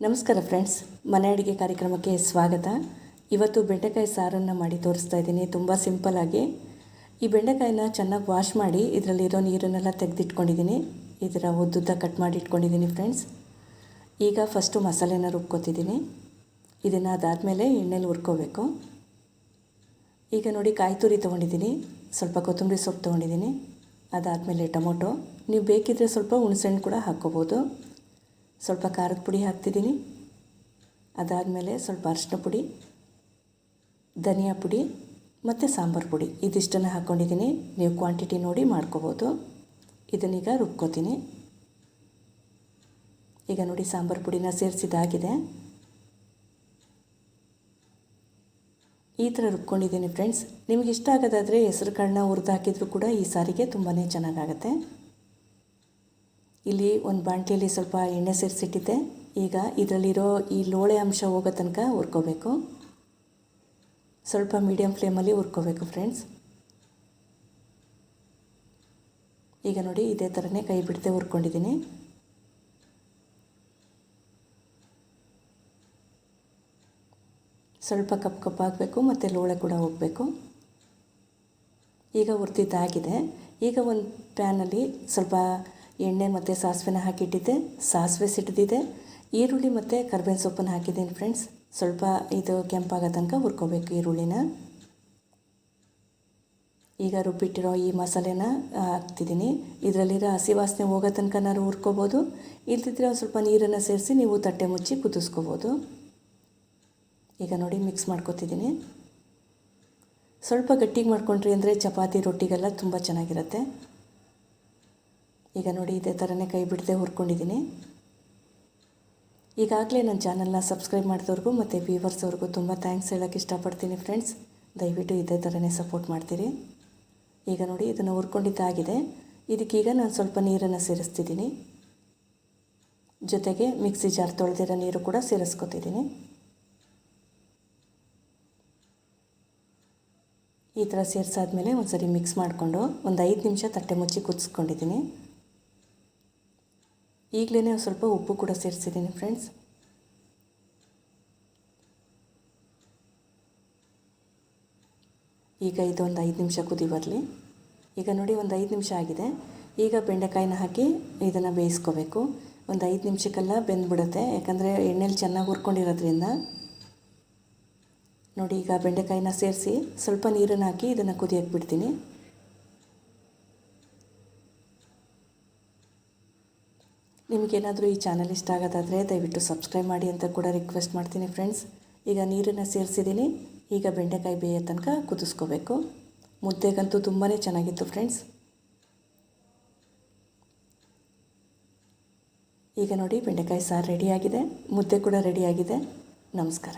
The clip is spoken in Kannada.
ನಮಸ್ಕಾರ ಫ್ರೆಂಡ್ಸ್, ಮನೆ ಅಡುಗೆ ಕಾರ್ಯಕ್ರಮಕ್ಕೆ ಸ್ವಾಗತ. ಇವತ್ತು ಬೆಂಡೆಕಾಯಿ ಸಾರನ್ನು ಮಾಡಿ ತೋರಿಸ್ತಾ ಇದ್ದೀನಿ, ತುಂಬ ಸಿಂಪಲ್ಲಾಗಿ ಈ ಬೆಂಡೆಕಾಯಿನ ಚೆನ್ನಾಗಿ ವಾಶ್ ಮಾಡಿ ಇದರಲ್ಲಿರೋ ನೀರನ್ನೆಲ್ಲ ತೆಗೆದಿಟ್ಕೊಂಡಿದ್ದೀನಿ. ಇದರ ಉದ್ದುದ್ದ ಕಟ್ ಮಾಡಿ ಇಟ್ಕೊಂಡಿದ್ದೀನಿ ಫ್ರೆಂಡ್ಸ್. ಈಗ ಫಸ್ಟು ಮಸಾಲೆನ ರುಬ್ಕೊತಿದ್ದೀನಿ. ಇದನ್ನು ಅದಾದಮೇಲೆ ಎಣ್ಣೆಲಿ ಹುರ್ಕೋಬೇಕು. ಈಗ ನೋಡಿ ಕಾಯಿ ತುರಿ ತೊಗೊಂಡಿದ್ದೀನಿ, ಸ್ವಲ್ಪ ಕೊತ್ತಂಬರಿ ಸೊಪ್ಪು ತೊಗೊಂಡಿದ್ದೀನಿ. ಅದಾದಮೇಲೆ ಟೊಮೊಟೊ. ನೀವು ಬೇಕಿದ್ದರೆ ಸ್ವಲ್ಪ ಹುಣಸೆಹಣ್ಣು ಕೂಡ ಹಾಕ್ಕೋಬೋದು. ಸ್ವಲ್ಪ ಖಾರದ ಪುಡಿ ಹಾಕ್ತಿದ್ದೀನಿ. ಅದಾದಮೇಲೆ ಸ್ವಲ್ಪ ಅರಿಶಿನ ಪುಡಿ, ಧನಿಯಾ ಪುಡಿ ಮತ್ತು ಸಾಂಬಾರು ಪುಡಿ. ಇದಿಷ್ಟನ್ನು ಹಾಕ್ಕೊಂಡಿದ್ದೀನಿ ನೀವು ಕ್ವಾಂಟಿಟಿ ನೋಡಿ ಮಾಡ್ಕೋಬೋದು. ಇದನ್ನೀಗ ರುಬ್ಕೋತೀನಿ. ಈಗ ನೋಡಿ ಸಾಂಬಾರು ಪುಡಿನ ಸೇರಿಸಿದಾಗಿದೆ. ಈ ಥರ ರುಬ್ಕೊಂಡಿದ್ದೀನಿ ಫ್ರೆಂಡ್ಸ್. ನಿಮಗೆ ಇಷ್ಟ ಆಗೋದಾದರೆ ಹೆಸರು ಕಾಳನ್ನ ಹುರಿದು ಹಾಕಿದರೂ ಕೂಡ ಈ ಸಾರಿಗೆ ತುಂಬಾ ಚೆನ್ನಾಗಾಗತ್ತೆ. ಇಲ್ಲಿ ಒಂದು ಬಾಣಲಿಯಲ್ಲಿ ಸ್ವಲ್ಪ ಎಣ್ಣೆ ಸೇರಿಸಿಟ್ಟಿದ್ದೆ. ಈಗ ಇದರಲ್ಲಿರೋ ಈ ಲೋಳೆ ಅಂಶ ಹೋಗೋ ತನಕ ಹುರ್ಕೋಬೇಕು. ಸ್ವಲ್ಪ ಮೀಡಿಯಮ್ ಫ್ಲೇಮಲ್ಲಿ ಹುರ್ಕೋಬೇಕು ಫ್ರೆಂಡ್ಸ್. ಈಗ ನೋಡಿ ಇದೇ ಥರನೇ ಕೈ ಬಿಡದೆ ಹುರ್ಕೊಂಡಿದ್ದೀನಿ. ಸ್ವಲ್ಪ ಕಪ್ ಕಪ್ಪಾಗಬೇಕು ಮತ್ತು ಲೋಳೆ ಕೂಡ ಹೋಗಬೇಕು. ಈಗ ಹುರ್ತಿದ್ದಾಗಿದೆ ಈಗ ಒಂದು ಪ್ಯಾನಲ್ಲಿ ಸ್ವಲ್ಪ ಎಣ್ಣೆ ಮತ್ತು ಸಾಸಿವೆನ ಹಾಕಿಟ್ಟಿದ್ದೆ. ಸಾಸಿವೆ ಸಿಡ್ದಿದೆ ಈರುಳ್ಳಿ ಮತ್ತು ಕರ್ಬೇವಿನ ಸೊಪ್ಪನ್ನು ಹಾಕಿದ್ದೀನಿ ಫ್ರೆಂಡ್ಸ್ ಸ್ವಲ್ಪ ಇದು ಕೆಂಪಾಗೋ ತನಕ ಹುರ್ಕೋಬೇಕು ಈರುಳ್ಳಿನ. ಈಗ ರುಬ್ಬಿಟ್ಟಿರೋ ಈ ಮಸಾಲೆನ ಹಾಕ್ತಿದ್ದೀನಿ. ಇದರಲ್ಲಿರೋ ಹಸಿ ವಾಸನೆ ಹೋಗೋ ತನಕ ನಾನು ಹುರ್ಕೋಬೋದು. ಇಲ್ದಿದ್ರೆ ಒಂದು ಸ್ವಲ್ಪ ನೀರನ್ನು ಸೇರಿಸಿ ನೀವು ತಟ್ಟೆ ಮುಚ್ಚಿ ಕುದಿಸ್ಕೋಬೋದು. ಈಗ ನೋಡಿ ಮಿಕ್ಸ್ ಮಾಡ್ಕೊತಿದ್ದೀನಿ. ಸ್ವಲ್ಪ ಗಟ್ಟಿಗೆ ಮಾಡ್ಕೊಂಡ್ರಿ ಅಂದರೆ ಚಪಾತಿ ರೊಟ್ಟಿಗೆಲ್ಲ ತುಂಬ ಚೆನ್ನಾಗಿರುತ್ತೆ. ಈಗ ನೋಡಿ ಇದೇ ಥರನೇ ಕೈ ಬಿಡದೆ ಹುರ್ಕೊಂಡಿದ್ದೀನಿ. ಈಗಾಗಲೇ ನನ್ನ ಚಾನಲ್ನ ಸಬ್ಸ್ಕ್ರೈಬ್ ಮಾಡಿದವ್ರಿಗೂ ಮತ್ತು ವ್ಯೂವರ್ಸವ್ರಿಗೂ ತುಂಬ ಥ್ಯಾಂಕ್ಸ್ ಹೇಳೋಕ್ಕೆ ಇಷ್ಟಪಡ್ತೀನಿ ಫ್ರೆಂಡ್ಸ್ ದಯವಿಟ್ಟು ಇದೇ ಥರನೇ ಸಪೋರ್ಟ್ ಮಾಡ್ತೀರಿ. ಈಗ ನೋಡಿ ಇದನ್ನು ಹುರ್ಕೊಂಡಿದ್ದಾಗಿದೆ. ಇದಕ್ಕೀಗ ನಾನು ಸ್ವಲ್ಪ ನೀರನ್ನು ಸೇರಿಸ್ತಿದ್ದೀನಿ. ಜೊತೆಗೆ ಮಿಕ್ಸಿ ಜಾರ್ ತೊಳೆದಿರೋ ನೀರು ಕೂಡ ಸೇರಿಸ್ಕೊತಿದ್ದೀನಿ. ಈ ಥರ ಸೇರಿಸಾದ್ಮೇಲೆ ಒಂದು ಸರಿ ಮಿಕ್ಸ್ ಮಾಡಿಕೊಂಡು ಒಂದು ಐದು ನಿಮಿಷ ತಟ್ಟೆ ಮುಚ್ಚಿ ಕುದಿಸ್ಕೊಂಡಿದ್ದೀನಿ. ಈಗಲೇ ಸ್ವಲ್ಪ ಉಪ್ಪು ಕೂಡ ಸೇರಿಸಿದ್ದೀನಿ ಫ್ರೆಂಡ್ಸ್ ಈಗ ಇದೊಂದು ಐದು ನಿಮಿಷ ಕುದಿ ಬರಲಿ. ಈಗ ನೋಡಿ ಒಂದು ಐದು ನಿಮಿಷ ಆಗಿದೆ. ಈಗ ಬೆಂಡೆಕಾಯಿನ ಹಾಕಿ ಇದನ್ನು ಬೇಯಿಸ್ಕೋಬೇಕು. ಒಂದು ಐದು ನಿಮಿಷಕ್ಕೆಲ್ಲ ಬೆಂದ್ಬಿಡುತ್ತೆ, ಯಾಕಂದರೆ ಎಣ್ಣೆಲಿ ಚೆನ್ನಾಗಿ ಹುರ್ಕೊಂಡಿರೋದ್ರಿಂದ. ನೋಡಿ, ಈಗ ಬೆಂಡೆಕಾಯಿನ ಸೇರಿಸಿ ಸ್ವಲ್ಪ ನೀರನ್ನು ಹಾಕಿ ಇದನ್ನು ಕುದಿಯಕ್ಕೆ ಬಿಡ್ತೀನಿ. ನಿಮಗೇನಾದರೂ ಈ ಚಾನಲ್ ಇಷ್ಟ ಆಗೋದಾದರೆ ದಯವಿಟ್ಟು ಸಬ್ಸ್ಕ್ರೈಬ್ ಮಾಡಿ ಅಂತ ಕೂಡ ರಿಕ್ವೆಸ್ಟ್ ಮಾಡ್ತೀನಿ ಫ್ರೆಂಡ್ಸ್ ಈಗ ನೀರನ್ನು ಸೇರಿಸಿದ್ದೀನಿ. ಈಗ ಬೆಂಡೆಕಾಯಿ ಬೇಯ ತನಕ ಕುದಿಸ್ಕೋಬೇಕು. ಮುದ್ದೆಗಂತೂ ತುಂಬಾ ಚೆನ್ನಾಗಿತ್ತು ಫ್ರೆಂಡ್ಸ್ ಈಗ ನೋಡಿ ಬೆಂಡೆಕಾಯಿ ಸಾರು ರೆಡಿಯಾಗಿದೆ ಮುದ್ದೆ ಕೂಡ ರೆಡಿಯಾಗಿದೆ ನಮಸ್ಕಾರ.